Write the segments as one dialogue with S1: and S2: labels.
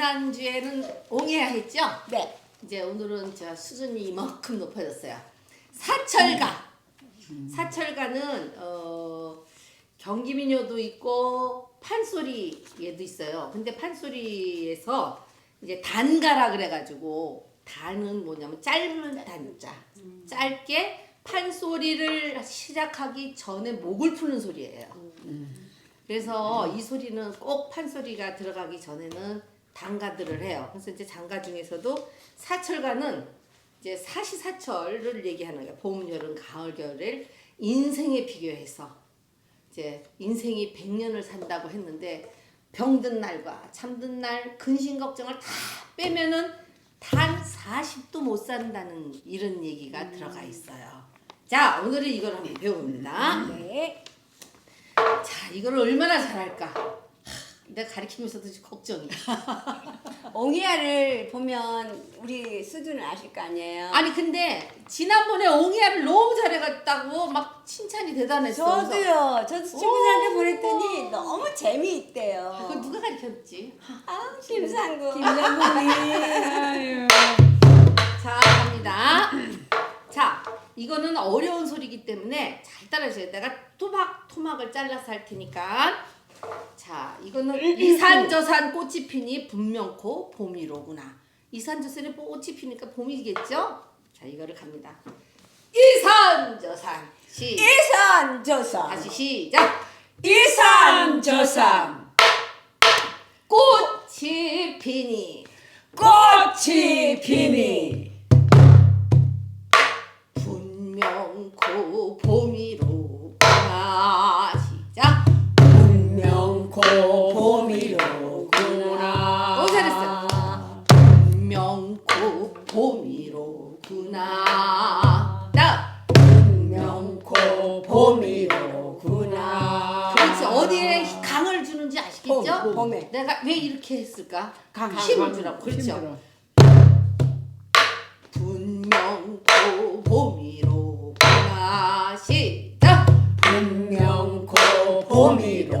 S1: 지난주에는 옹해야 했죠?
S2: 네.
S1: 이제 오늘은 저 수준이 이만큼 높아졌어요. 사철가. 사철가는 어, 경기민요도 있고 판소리에도 있어요. 근데 판소리에서 이제 단가라 그래가지고 단은 뭐냐면 짧은 단자. 짧게 판소리를 시작하기 전에 목을 푸는 소리예요. 그래서 이 소리는 꼭 판소리가 들어가기 전에는 단가들을 해요. 그래서 이제 장가 중에서도 사철가는 이제 사시사철을 얘기하는 거예요. 봄, 여름, 가을, 겨울을 인생에 비교해서 이제 인생이 100년을 산다고 했는데 병든 날과 잠든 날 근심 걱정을 다 빼면은 단 40도 못 산다는 이런 얘기가 들어가 있어요. 자, 오늘은 이걸 한번 배워봅니다.
S2: 네.
S1: 자, 이걸 얼마나 잘할까? 하, 내가 가르치면서도 지금 걱정이.
S2: 옹이야를 보면 우리 수두는 아실 거 아니에요.
S1: 아니 근데 지난번에 옹이야를 너무 잘해갔다고 막 칭찬이 대단했어. 그래서
S2: 저도요. 저도 친구들한테 보냈더니 너무 재미있대요.
S1: 그거 누가 가르쳤지?
S2: 아, 김상구.
S3: 아유.
S1: 자, 갑니다. 자, 이거는 어려운 소리이기 때문에 잘 따라주세요. 내가 토막 토막을 잘라서 할 테니까. 자, 이거는 이산저산 꽃이 피니 분명코 봄이로구나. 이산저산에 꽃이 피니까 봄이겠죠? 자, 이거를 갑니다. 이산저산 시
S2: 이산저산.
S1: 다시 시작.
S3: 이산저산
S1: 꽃이 피니
S3: 꽃이 피니
S1: 어디에 강을 주는지 아시겠죠?
S2: 봄, 봄에.
S1: 내가 왜 이렇게 했을까?
S3: 강,
S1: 힘을
S3: 강,
S1: 주라고 그렇죠.
S3: 힘으로.
S1: 분명코 봄이로구나. 시작.
S3: 분명코 봄이로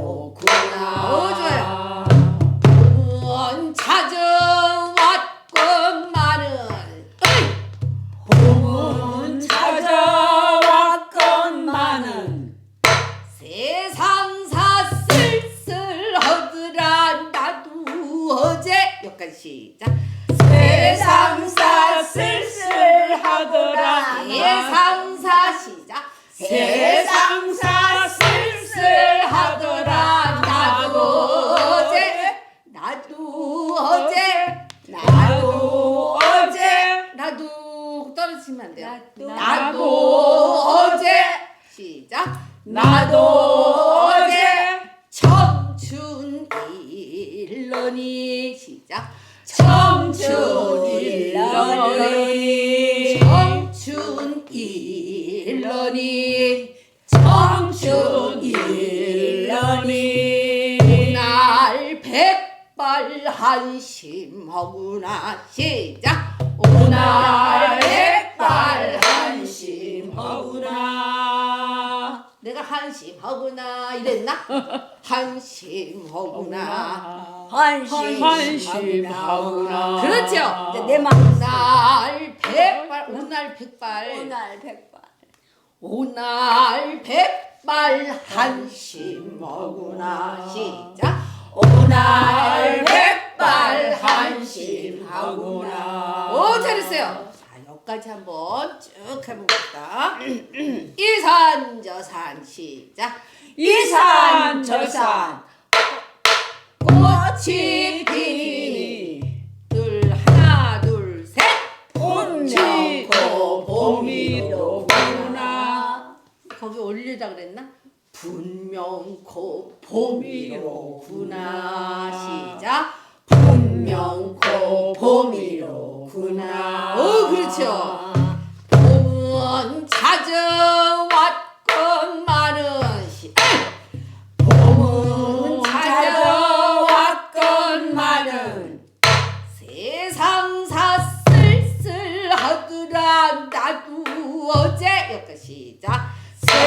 S3: 1년이
S1: 청춘 1년이 날 백발 한심하구나. 시작.
S3: 오날 백발 한심하구나.
S1: 내가 한심하구나 이랬나? 한심하구나.
S3: 한심하구나.
S1: 그렇죠.
S2: 내 마음
S1: 날 백발 오날 백발.
S2: 오날 백
S1: 오날 백발 한심 하구나 시작.
S3: 오날 백발 한심 하구나.
S1: 오 잘했어요. 자 여기까지 한번 쭉 해봅시다. 이산 저산 시작.
S3: 이산 저산.
S1: 꽃이 올리라 그랬나? 분명코 봄이로구나. 시작. 분명코 봄이로구나. 오 그렇죠. 봄은 찾아왔건만은 시 봄은 찾아왔건만은 세상 사 쓸쓸하더라 나도 어제. 여기까지 시작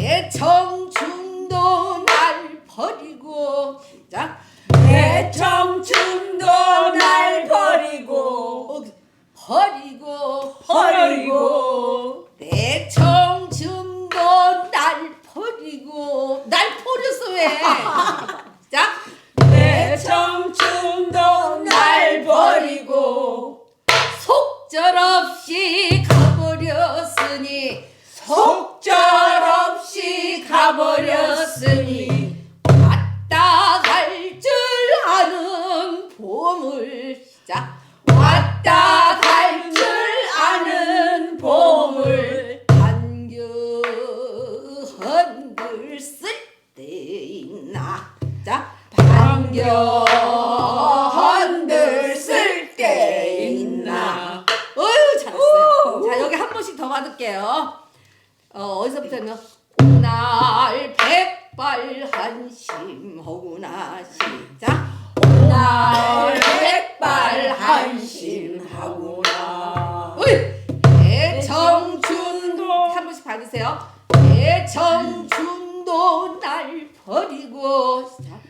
S1: 내 청춘도 날 버리고 자
S2: 내 청춘도 날 버리고
S1: 어, 버리고
S2: 버리고
S1: 내 청춘도 날 버리고 날 버렸어 왜? 한심하구나. 시작. 오날 백발 한심하구나. 내 청춘도 한 번씩 받으세요. 내 청춘도 날 버리고. 시작.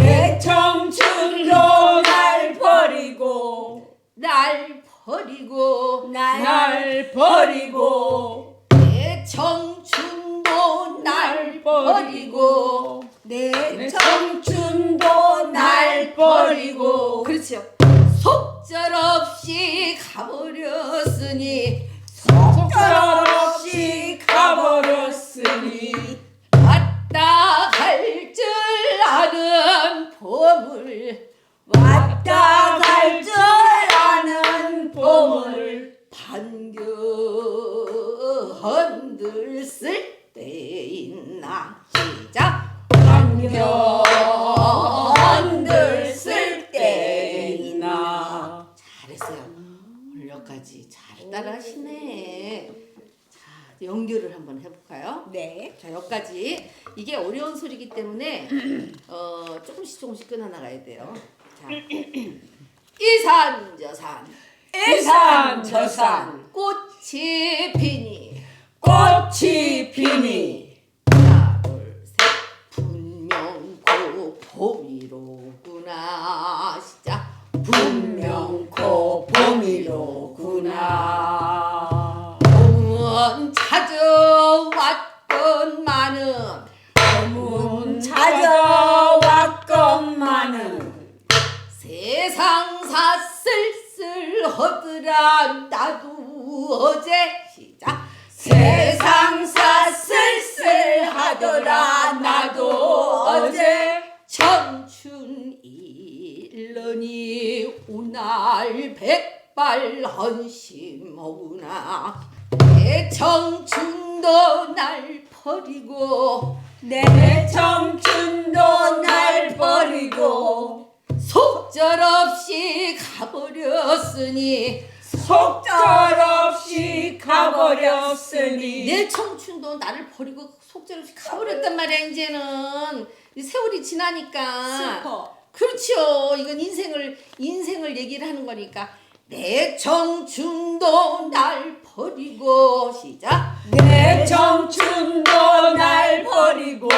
S2: 내 청춘도 날 버리고.
S1: 날 버리고.
S2: 날,
S3: 날
S2: 버리고.
S1: 내 청춘도 날 버리고
S3: 내내
S2: 청춘도 날 버리고
S1: 그렇죠 속절없이 가버렸으니
S2: 속절없이 가버렸으니
S1: 왔다 여기까지. 잘 따라하시네. 자 연결을 한번 해볼까요?
S2: 네.
S1: 자 여기까지. 이게 어려운 소리이기 때문에 어 조금씩 조금씩 끊어 나가야 돼요. 자. 이산 저산.
S3: 이산
S2: 저산.
S1: 꽃이 피니.
S2: 꽃이 피니
S1: 어제? 시작.
S2: 세상사 쓸쓸하더라 나도 어제.
S1: 청춘 일러니 오날 백발 헌심하구나. 내 청춘도 날 버리고
S2: 내 청춘도 날 버리고
S1: 속절없이 가버렸으니
S2: 속절없이 가버렸으니.
S1: 내 청춘도 나를 버리고 속절없이 가버렸단 말이야 이제는. 이 세월이 지나니까.
S2: 슬퍼.
S1: 그렇죠 이건 인생을 인생을 얘기를 하는 거니까. 내 청춘도 날 버리고 시작.
S2: 내 청춘도 날 버리고.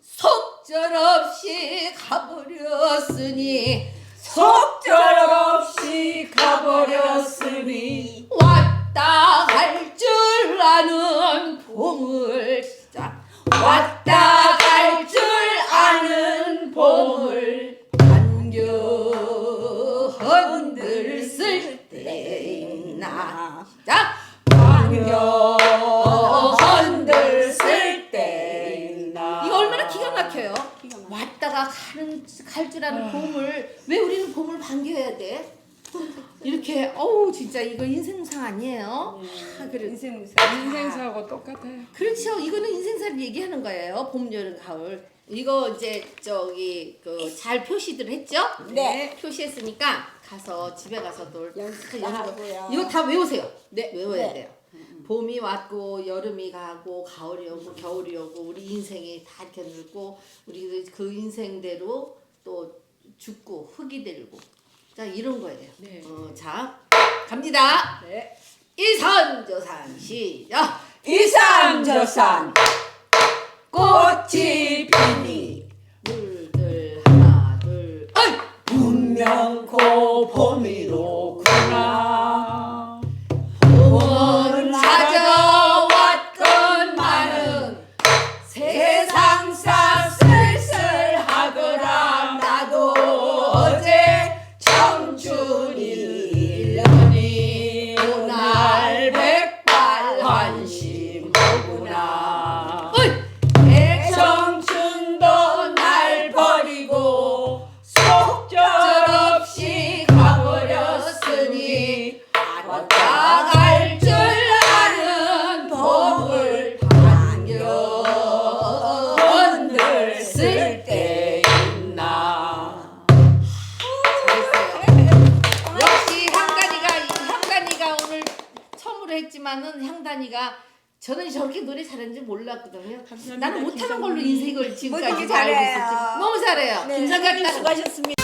S1: 속절없이 가버렸으니
S2: 속절 없이 가버렸으니
S1: 왔다 갈 줄 아는 시작 왔다 갈 줄 아는 봄을 반겨 흔들 쓸데 있나? 시작 반겨 가 가는 갈 줄 아는 봄을 왜 우리는 봄을 반겨야 돼? 이렇게 어우 진짜 이거 인생사 아니에요? 아, 그래.
S2: 인생사
S3: 인생사하고 똑같아요
S1: 그렇죠. 이거는 인생사를 얘기하는 거예요. 봄, 여름, 가을. 이거 이제 저기 그 잘 표시들 했죠?
S2: 네.
S1: 표시했으니까 가서 집에 가서 또
S2: 연습
S1: 다 연습-
S2: 하고요.
S1: 이거 다 외우세요. 네, 외워야
S2: 네.
S1: 돼요. 봄이 왔고 여름이 가고 가을이 오고 겨울이 오고 우리 인생이 다 이렇게 늙고 우리 그 인생대로 또 죽고 흙이 되고 자 이런 거예요.
S3: 네.
S1: 어, 자 갑니다.
S3: 네.
S1: 이산저산 시작.
S3: 이산저산 꽃이 피니
S1: 둘둘 하나 둘 어이
S3: 분명코
S1: 잘하는지 몰랐거든요. 나는 못하는 걸로 인생을 지금까지 다 알고. 있었지. 너무 잘해요.
S2: 네,
S1: 김
S2: 선생님 수고하셨습니다.